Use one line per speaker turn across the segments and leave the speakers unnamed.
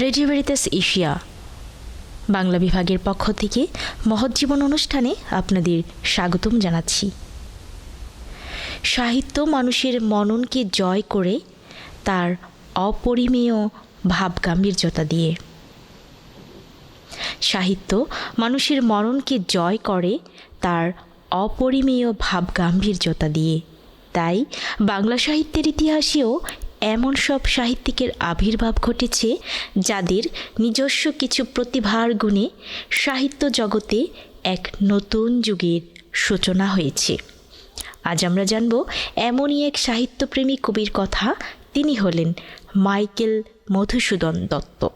Radio Veritas Asia. Bangla বিভাগের পক্ষ থেকে মহৎ জীবন অনুষ্ঠানে আপনাদের স্বাগতম জানাচ্ছি। সাহিত্য মানুষের মননকে জয় করে তার অপরিমেয় ভাবগাম্ভীর্যতা দিয়ে। সাহিত্য মানুষের মননকে জয় করে তার অপরিমেয় ভাবগাম্ভীর্যতা দিয়ে। তাই বাংলা সাহিত্যের ইতিহাসেও এমন সব সাহিত্যিকের আবির্ভাব ঘটেছে যাদের নিজস্ব কিছু প্রতিভার গুণে সাহিত্য জগতে এক নতুন যুগের সূচনা হয়েছে। আজ আমরা জানব এমনই এক সাহিত্যপ্রেমী কবির কথা। তিনি হলেন মাইকেল মধুসূদন দত্ত।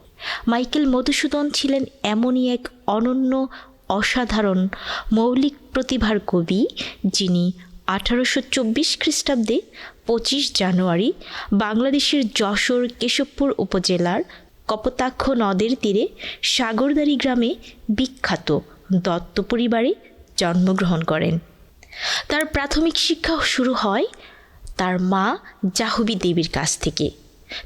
মাইকেল মধুসূদন ছিলেন এমনই এক অনন্য, অসাধারণ, মৌলিক প্রতিভার কবি যিনি আঠারোশো চব্বিশ খ্রিস্টাব্দে পঁচিশ জানুয়ারি বাংলাদেশের যশোর কেশবপুর উপজেলার কপতাক্ষ নদের তীরে সাগরদারি গ্রামে বিখ্যাত দত্ত পরিবারে জন্মগ্রহণ করেন। তার প্রাথমিক শিক্ষা শুরু হয় তার মা জাহুবি দেবীর কাছ থেকে।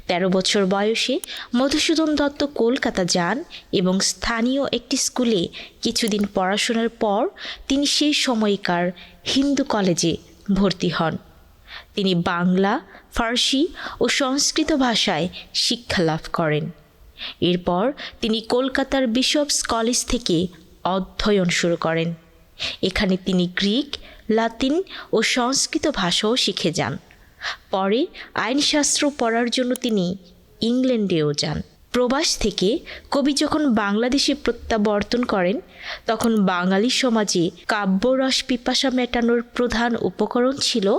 তেরো বছর বয়সে মধুসূদন দত্ত কলকাতা যান এবং স্থানীয় একটি স্কুলে কিছুদিন পড়াশোনার পর তিনি সেই সময়কার হিন্দু কলেজে ভর্তি হন। তিনি বাংলা, ফার্সি ও সংস্কৃত ভাষায় শিক্ষা লাভ করেন। এরপর তিনি কলকাতার বিশপস কলেজ থেকে অধ্যয়ন শুরু করেন। এখানে তিনি গ্রিক, লাতিন ও সংস্কৃত ভাষাও শিখে যান। পরে আইনশাস্ত্র পড়ার জন্য তিনি ইংল্যান্ডেও যান। প্রবাস থেকে কবি যখন বাংলাদেশে প্রত্যাবর্তন করেন, তখন বাঙালি সমাজে কাব্যরস পিপাসা মেটানোর প্রধান উপকরণ ছিল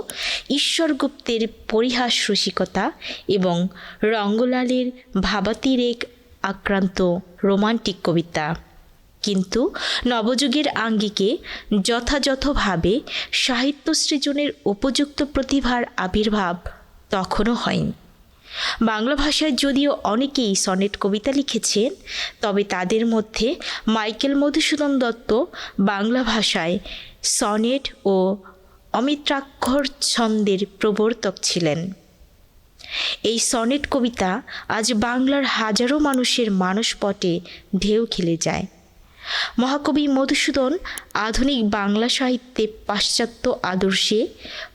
ঈশ্বরগুপ্তের পরিহাস রসিকতা এবং রঙ্গলালের ভাবাতিরেক আক্রান্ত রোমান্টিক কবিতা। কিন্তু নবযুগের আঙ্গিকে যথাযথভাবে সাহিত্য সৃজনের উপযুক্ত প্রতিভার আবির্ভাব তখনও হয়নি। বাংলা ভাষায় যদিও অনেকেই সনেট কবিতা লিখেছেন, তবে তাদের মধ্যে মাইকেল মধুসূদন দত্ত বাংলা ভাষায় সনেট ও অমিত্রাক্ষর ছন্দের প্রবর্তক ছিলেন। এই সনেট কবিতা আজ বাংলার হাজারো মানুষের মানসপটে ঢেউ খেলে যায়। মহাকবি মধুসূদন আধুনিক বাংলা সাহিত্যে পাশ্চাত্য আদর্শে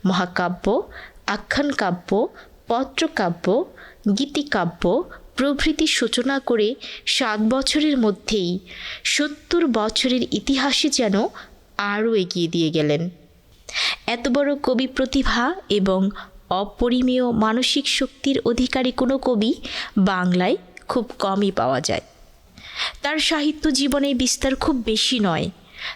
মহাকাব্য আখ্যান কাব্য পত্রকাব্য, গীতিকাব্য প্রভৃতি সূচনা করে সাত বছরের মধ্যেই সত্তর বছরের ইতিহাসে যেন আরও এগিয়ে দিয়ে গেলেন। এত বড় কবি প্রতিভা এবং অপরিমেয় মানসিক শক্তির অধিকারী কোনো কবি বাংলায় খুব কমই পাওয়া যায়। তার সাহিত্য জীবনে বিস্তার খুব বেশি নয়।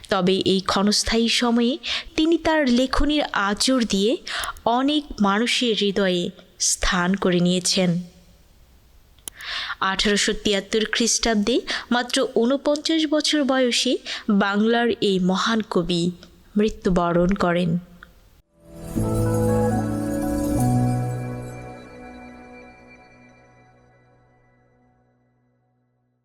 তবে এই ক্ষণস্থায়ী সময়ে তিনি তার লেখনীর আচর দিয়ে অনেক মানুষের হৃদয়ে স্থান করে নিয়েছেন। আঠারোশো তিয়াত্তর খ্রিস্টাব্দে মাত্র ঊনপঞ্চাশ বছর বয়সে বাংলার এই মহান কবি মৃত্যুবরণ করেন।